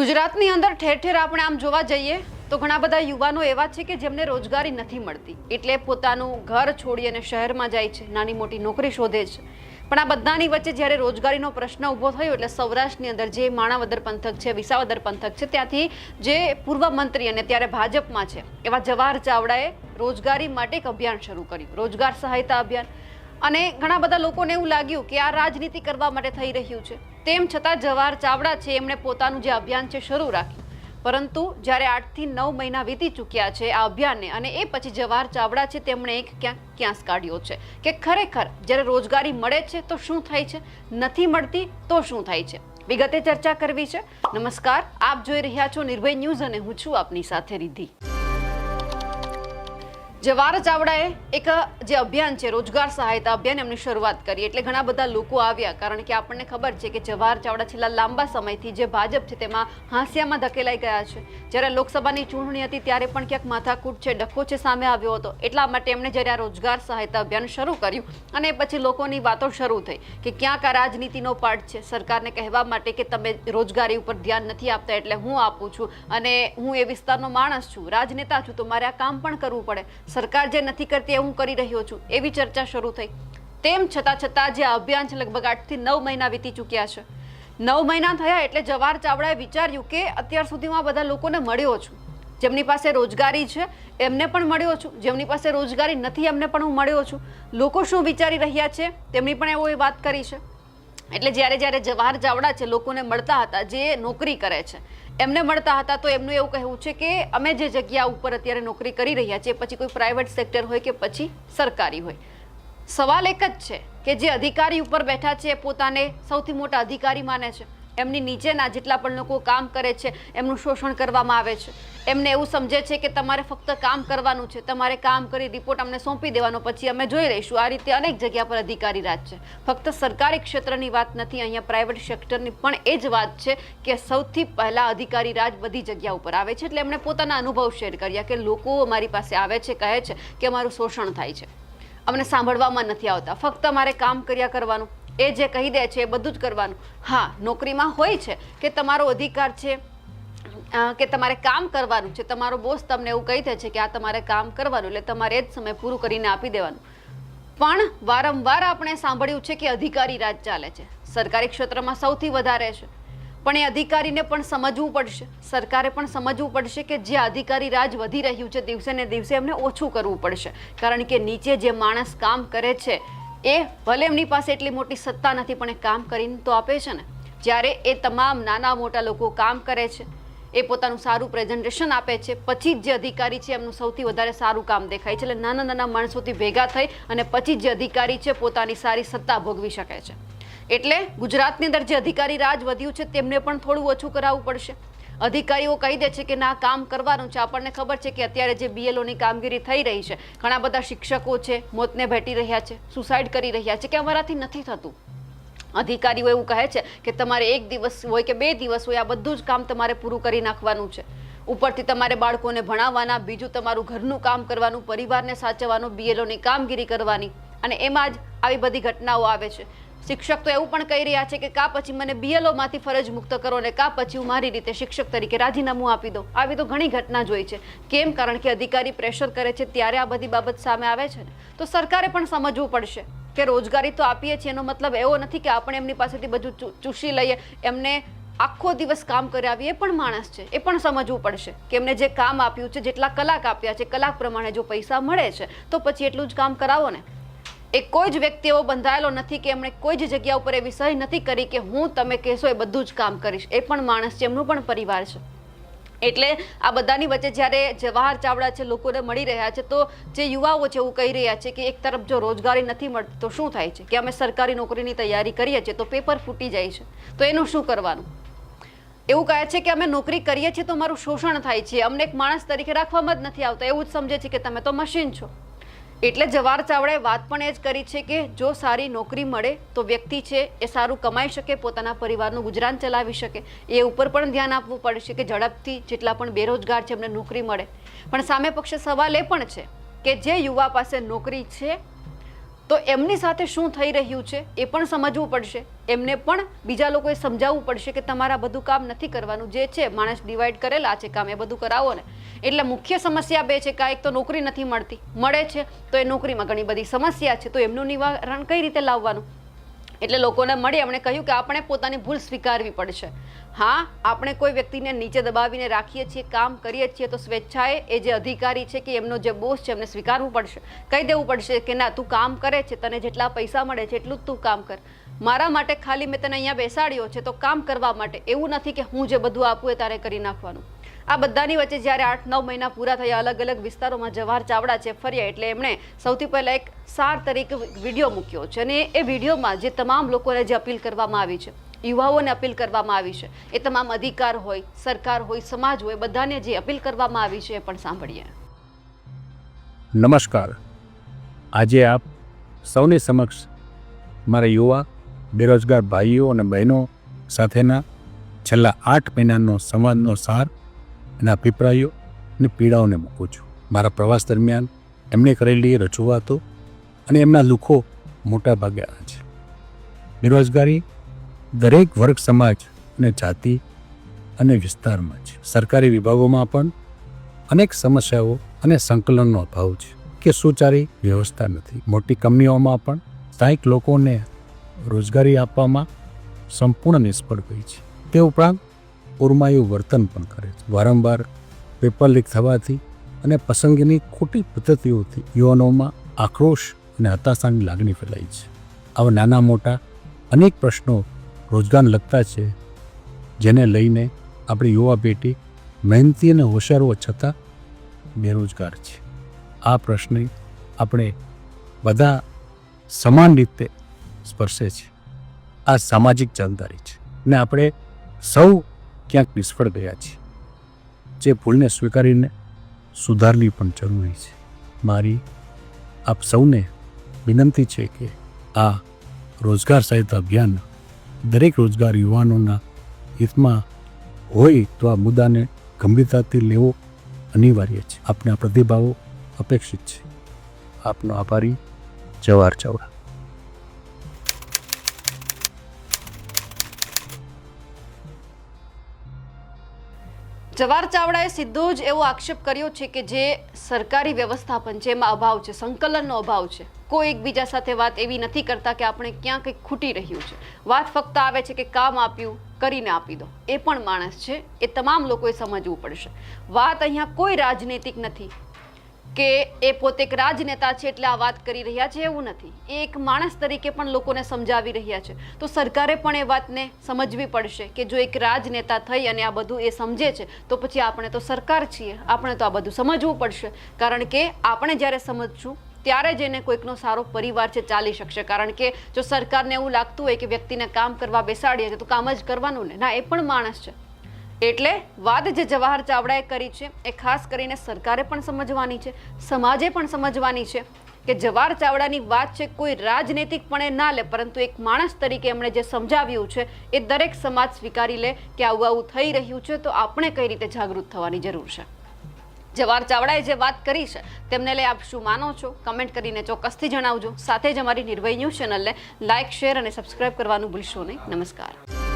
ગુજરાતની અંદર ઠેર ઠેર આપણે આમ જોવા જઈએ તો ઘણા બધા યુવાનો એવા છે કે જેમને રોજગારી નથી મળતી. એટલે પોતાનું ઘર છોડી અને શહેરમાં જાય છે. નાની મોટી નોકરી શોધે છે. પણ આ બધાની વચ્ચે જ્યારે રોજગારીનો પ્રશ્ન ઊભો થયો એટલે સૌરાષ્ટ્રની અંદર જે માણાવદર પંથક છે, વિસાવદર પંથક છે, ત્યાંથી જે પૂર્વ મંત્રી અને ત્યારે ભાજપમાં છે એવા જવાહર ચાવડાએ રોજગારી માટે એક અભિયાન શરૂ કર્યું. રોજગાર સહાયતા અભિયાન. અને ઘણા બધા લોકોને એવું લાગ્યું કે આ રાજનીતિ કરવા માટે થઈ રહ્યું છે. તેમ છતાં જવાહર ચાવડા છે, એમણે પોતાનું જે અભિયાન છે શરૂ રાખ્યું. પરંતુ જ્યારે આઠથી નવ મહિના વીતી ચૂક્યા છે આ અભિયાનને અને એ પછી જવાહર ચાવડા છે, તેમણે એક ક્યાંક ક્યાંસ કાઢ્યો છે કે ખરેખર જ્યારે રોજગારી મળે છે તો શું થાય છે, નથી મળતી તો શું થાય છે? વિગતે ચર્ચા કરવી છે. નમસ્કાર, આપ જોઈ રહ્યા છો નિર્ભય ન્યૂઝ અને હું છું આપની સાથે રિદ્ધિ. જવાહર ચાવડાએ એક, જે અભિયાન છે, રોજગાર સહાયતા અભિયાન, એમની શરૂઆત કરી. એટલે ઘણા બધા લોકો આવ્યા, કારણ કે આપણને ખબર છે કે જવાહર ચાવડા છેલ્લા લાંબા સમયથી જે ભાજપ છે તેમાં હાંસિયામાં ધકેલાઈ ગયા છે. જ્યારે લોકસભાની ચૂંટણી હતી ત્યારે પણ ક્યાંક માથાકૂટ છે, ડખો છે સામે આવ્યો હતો. એટલા માટે એમણે જ્યારે આ રોજગાર સહાયતા અભિયાન શરૂ કર્યું અને પછી લોકોની વાતો શરૂ થઈ કે ક્યાંક આ રાજનીતિનો પાર્ટ છે. સરકારને કહેવા માટે કે તમે રોજગારી ઉપર ધ્યાન નથી આપતા એટલે હું આપું છું અને હું એ વિસ્તારનો માણસ છું, રાજનેતા છું, તો મારે આ કામ પણ કરવું પડે. સરકાર જે નથી કરતી એ હું કરી રહ્યો છું, એવી ચર્ચા શરૂ થઈ. તેમ છતાં છતાં જે અભિયાન છે લગભગ આઠથી નવ મહિના વીતી ચૂક્યા છે. નવ મહિના થયા એટલે જવાહર ચાવડાએ વિચાર્યું કે અત્યાર સુધીમાં બધા લોકોને મળ્યો છું. જેમની પાસે રોજગારી છે, એમને પણ મળ્યો છું. જેમની પાસે રોજગારી નથી, એમને પણ હું મળ્યો છું. લોકો શું વિચારી રહ્યા છે? તેમની પણ એવો એ વાત કરી છે. એટલે જ્યારે જ્યારે જવાહર ચાવડા છે, લોકોને મળતા હતા જે નોકરી કરે છે, એમને મળતા હતા તો એમનું એવું કહેવું છે કે અમે જે જગ્યા ઉપર અત્યારે નોકરી કરી રહ્યા છીએ, પછી કોઈ પ્રાઇવેટ સેક્ટર હોય કે પછી સરકારી હોય. સવાલ એક જ છે કે જે અધિકારી ઉપર બેઠા છે એ પોતાને સૌથી મોટા અધિકારી માને છે. એમની નીચેના જેટલા પણ લોકો કામ કરે છે, એમનું શોષણ કરવામાં આવે છે. એમને એવું સમજે છે કે તમારે ફક્ત કામ કરવાનું છે, તમારે કામ કરી રિપોર્ટ અમને સોંપી દેવાનો પછી અમે જોઈ રહીશું. આ રીતે અનેક જગ્યા પર અધિકારી રાજ છે. ફક્ત સરકારી ક્ષેત્રની વાત નથી, અહીંયા પ્રાઇવેટ સેક્ટરની પણ એ જ વાત છે કે સૌથી પહેલા અધિકારી રાજ બધી જગ્યા ઉપર આવે છે. એટલે એમણે પોતાના અનુભવ શેર કર્યા કે લોકો અમારી પાસે આવે છે, કહે છે કે અમારું શોષણ થાય છે. અમને સાંભળવામાં નથી આવતા. ફક્ત અમારે કામ કર્યા કરવાનું. એ જે કહી દે છે એ બધું જ કરવાનું. હા, નોકરીમાં હોય છે કે તમારો અધિકાર છે કે તમારે કામ કરવાનું છે, તમારો બોસ તમને એવું કહી દે છે કે આ તમારે કામ કરવાનું એટલે તમારે એ જ સમય પૂરું કરીને આપી દેવાનું. પણ વારંવાર આપણે સાંભળ્યું છે કે અધિકારી રાજ ચાલે છે. સરકારી ક્ષેત્રમાં સૌથી વધારે છે. પણ એ અધિકારીને પણ સમજવું પડશે. સરકારે પણ સમજવું પડશે કે જે અધિકારી રાજ વધી રહ્યું છે, દિવસે ને દિવસે એમને ઓછું કરવું પડશે. કારણ કે નીચે જે માણસ કામ કરે છે એ ભલે એમની પાસે એટલી મોટી સત્તા નથી, પણ એ કામ કરીને તો આપે છે ને. જ્યારે એ તમામ નાના મોટા લોકો કામ કરે છે, એ પોતાનું સારું પ્રેઝન્ટેશન આપે છે, પછી જ જે અધિકારી છે, એમનું સૌથી વધારે સારું કામ દેખાય છે. એટલે નાના નાના માણસોથી ભેગા થઈ અને પછી જે અધિકારી છે, પોતાની સારી સત્તા ભોગવી શકે છે. એટલે ગુજરાતની અંદર જે અધિકારી રાજ વધ્યું છે, તેમને પણ થોડું ઓછું કરાવવું પડશે. અધિકારીઓ કહી દે છે કે ના, કામ કરવાનું છે. આપણને ખબર છે કે અત્યારે જે બીએલઓની કામગીરી થઈ રહી છે, ઘણા બધા શિક્ષકો છે, મોતને ભેટી રહ્યા છે સુસાઇડ કરી રહ્યા છે, કે અમારાથી નથી થતું. અધિકારીઓ એવું કહે છે કે તમારે એક દિવસ હોય કે બે દિવસ હોય, આ બધું જ કામ તમારે પૂરું કરી નાખવાનું છે. ઉપરથી તમારે બાળકોને ભણાવવાના, બીજું તમારું ઘરનું કામ કરવાનું, પરિવારને સાચવવાનું બીએલઓની કામગીરી કરવાની. અને એમાં જ આવી બધી ઘટનાઓ આવે છે. શિક્ષક તો એવું પણ કહી રહ્યા છે કે કા પછી મને બીએલઓ માંથી ફરજ મુક્ત કરો ને કા પછી હું મારી રીતે શિક્ષક તરીકે રાજીનામું આપી દઉં. આવી તો ઘણી ઘટના જોઈ છે. કેમ? કારણ કે અધિકારી પ્રેશર કરે છે ત્યારે આ બધી બાબત સામે આવે છે ને. તો સરકારે પણ સમજવું પડશે કે રોજગારી તો આપીએ છીએ, એનો મતલબ એવો નથી કે આપણે એમની પાસેથી બધું ચૂસી લઈએ, એમને આખો દિવસ કામ કરાવીએ, એ પણ માણસ છે. એ પણ સમજવું પડશે કે એમને જે કામ આપ્યું છે, જેટલા કલાક આપ્યા છે, કલાક પ્રમાણે જો પૈસા મળે છે, તો પછી એટલું જ કામ કરાવો ને. એ કોઈ જ વ્યક્તિ એવો બંધાયેલો નથી કે એમણે કોઈ જ જગ્યા ઉપર એવી સહી નથી કરી કે હું તમે કહેશો એ બધું જ કામ કરીશ. એ પણ માણસ છે, એમનું પણ પરિવાર છે. એટલે આ બધાની વચ્ચે જ્યારે જવાહર ચાવડા છે, લોકોને મળી રહ્યા છે, તો જે યુવાઓ છે એવું કહી રહ્યા છે કે એક તરફ જો રોજગારી નથી મળતી, તો શું થાય છે? કે અમે સરકારી નોકરીની તૈયારી કરીએ છીએ, તો પેપર ફૂટી જાય છે. તો એનું શું કરવાનું? એવું કહે છે કે અમે નોકરી કરીએ છીએ, તો મારું શોષણ થાય છે. અમને એક માણસ તરીકે રાખવામાં જ નથી આવતા. એવું જ સમજે છે કે તમે તો મશીન છો. એટલે જવાહર ચાવડાએ વાત પણ એ જ કરી છે કે જો સારી નોકરી મળે તો વ્યક્તિ છે એ સારું કમાઈ શકે, પોતાના પરિવારનું ગુજરાન ચલાવી શકે. એ ઉપર પણ ધ્યાન આપવું પડશે કે ઝડપથી જેટલા પણ બેરોજગાર છે એમને નોકરી મળે. પણ સામે પક્ષે સવાલ એ પણ છે કે જે યુવા પાસે નોકરી છે તો એમની સાથે શું થઈ રહ્યું છે એ પણ સમજવું પડશે. એમને પણ બીજા લોકોએ સમજાવવું પડશે કે તમારા બધું કામ નથી કરવાનું. જે છે, માણસ ડિવાઈડ કરેલા છે કામ, એ બધું કરાવો ને. એટલે મુખ્ય સમસ્યા બે છે કે એક તો નોકરી નથી મળતી. મળે છે, તો એ નોકરીમાં ઘણી બધી સમસ્યા છે. તો એમનું નિવારણ કઈ રીતે લાવવાનું? એટલે લોકોને મળી એમણે કહ્યું કે આપણે પોતાની ભૂલ સ્વીકારવી પડશે. હા, આપણે કોઈ વ્યક્તિને નીચે દબાવીને રાખીએ છીએ, કામ કરીએ છીએ, તો સ્વેચ્છાએ એ જે અધિકારી છે કે એમનો જે બોસ છે એમને સ્વીકારવું પડશે. કહી દેવું પડશે કે ના, તું કામ કરે છે, તને જેટલા પૈસા મળે છે એટલું જ તું કામ કર. મારા માટે ખાલી મેં તને અહીંયા બેસાડ્યો છે, તો કામ કરવા માટે. એવું નથી કે હું જે બધું આપું એ તારે કરી નાખવાનું. આ બધાની વચ્ચે જ્યારે આઠ નવ મહિના પૂરા થયા, અલગ અલગ વિસ્તારોમાં જવાહર ચાવડા છે ફર્યા એટલે એમણે સૌથી પહેલાં એક સાર તરીકે વીડિયો મૂક્યો છે અને એ વિડીયોમાં જે તમામ લોકોને જે અપીલ કરવામાં આવી છે, યુવાઓને અપીલ કરવામાં આવી છે, એ તમામ અધિકાર હોય, સરકાર હોય, સમાજ હોય, બધાને જે અપીલ કરવામાં આવી છે એ પણ સાંભળીએ. નમસ્કાર. આજે આપ સૌની સમક્ષ મારા યુવા, બેરોજગાર ભાઈઓ અને બહેનો સાથેના છેલ્લા આઠ મહિનાનો સંવાદનો સાર એના અભિપ્રાયો અને પીડાઓને મૂકું છું. મારા પ્રવાસ દરમિયાન એમણે કરેલી રજૂઆતો અને એમના દુઃખો મોટા ભાગે આ છે. બેરોજગારી દરેક વર્ગ સમાજ અને જાતિ અને વિસ્તારમાં છે. સરકારી વિભાગોમાં પણ અનેક સમસ્યાઓ અને સંકલનનો અભાવ છે કે સુચારી વ્યવસ્થા નથી. મોટી કંપનીઓમાં પણ સ્થાયિક લોકોને રોજગારી આપવામાં સંપૂર્ણ નિષ્ફળ ગઈ છે. તે ઉપરાંત ઉર્માયું વર્તન પણ કરે છે. વારંવાર પેપર લીક થવાથી અને પસંદગીની ખોટી પદ્ધતિઓથી યુવાનોમાં આક્રોશ અને હતાશાની લાગણી ફેલાઈ છે. આવા નાના મોટા અનેક પ્રશ્નો રોજગાર લગતા છે, જેને લઈને આપણી યુવા પેઢી મહેનતી અને હોશિયાર છતાં બેરોજગાર છે. આ પ્રશ્ને આપણે બધા સમાન રીતે સ્પર્શે છે. આ સામાજિક જવાબદારી છે. ને આપણે સૌ ક્યાંક નિષ્ફળ ગયા છે. જે ભૂલને સ્વીકારીને સુધારવી પણ જરૂરી છે. મારી આપ સૌને વિનંતી છે કે આ રોજગાર સહિત અભિયાન દરેક રોજગાર યુવાનોના હિતમાં હોય તો આ મુદ્દાને ગંભીરતાથી લેવો અનિવાર્ય છે. આપના પ્રતિભાવો અપેક્ષિત છે. આપનો આભારી. જવાહર ચાવડા. જવાહર ચાવડાએ સીધો જ એવો આક્ષેપ કર્યો છે કે જે સરકારી વ્યવસ્થાપન છે, એમાં અભાવ છે, સંકલનનો અભાવ છે. કોઈ એકબીજા સાથે વાત એવી નથી કરતા કે આપણે ક્યાં કંઈક ખૂટી રહ્યું છે. વાત ફક્ત આવે છે કે કામ આપ્યું, કરીને આપી દો. એ પણ માણસ છે, એ તમામ લોકોએ સમજવું પડશે. વાત અહીંયા કોઈ રાજનૈતિક નથી કે એ પોતે એક રાજનેતા છે એટલે આ વાત કરી રહ્યા છે એવું નથી. એ એક માણસ તરીકે પણ લોકોને સમજાવી રહ્યા છે. તો સરકારે પણ એ વાતને સમજવી પડશે કે જો એક રાજનેતા થઈ અને આ બધું એ સમજે છે, તો પછી આપણે તો સરકાર છીએ. આપણે તો આ બધું સમજવું પડશે. કારણ કે આપણે જ્યારે સમજશું, ત્યારે જ એને કોઈકનો સારો પરિવાર છે ચાલી શકશે. કારણ કે જો સરકારને એવું લાગતું હોય કે વ્યક્તિને કામ કરવા બેસાડીએ તો કામ જ કરવાનું ને. ના, એ પણ માણસ છે. એટલે વાત જે જવાહર ચાવડાએ કરી છે, એ ખાસ કરીને સરકારે પણ સમજવાની છે, સમાજે પણ સમજવાની છે કે જવાહર ચાવડાની વાત છે, કોઈ રાજનૈતિકપણે ના લે, પરંતુ એક માણસ તરીકે એમણે જે સમજાવ્યું છે, એ દરેક સમાજ સ્વીકારી લે કે આવું આવું થઈ રહ્યું છે, તો આપણે કઈ રીતે જાગૃત થવાની જરૂર છે? જવાહર ચાવડાએ જે વાત કરી છે, તેમને લઈ આપ શું માનો છો? કમેન્ટ કરીને ચોક્કસથી જણાવજો. સાથે જ અમારી નિર્ભય ન્યૂઝ ચેનલને લાઇક શેર અને સબસ્ક્રાઇબ કરવાનું ભૂલશો નહીં. નમસ્કાર.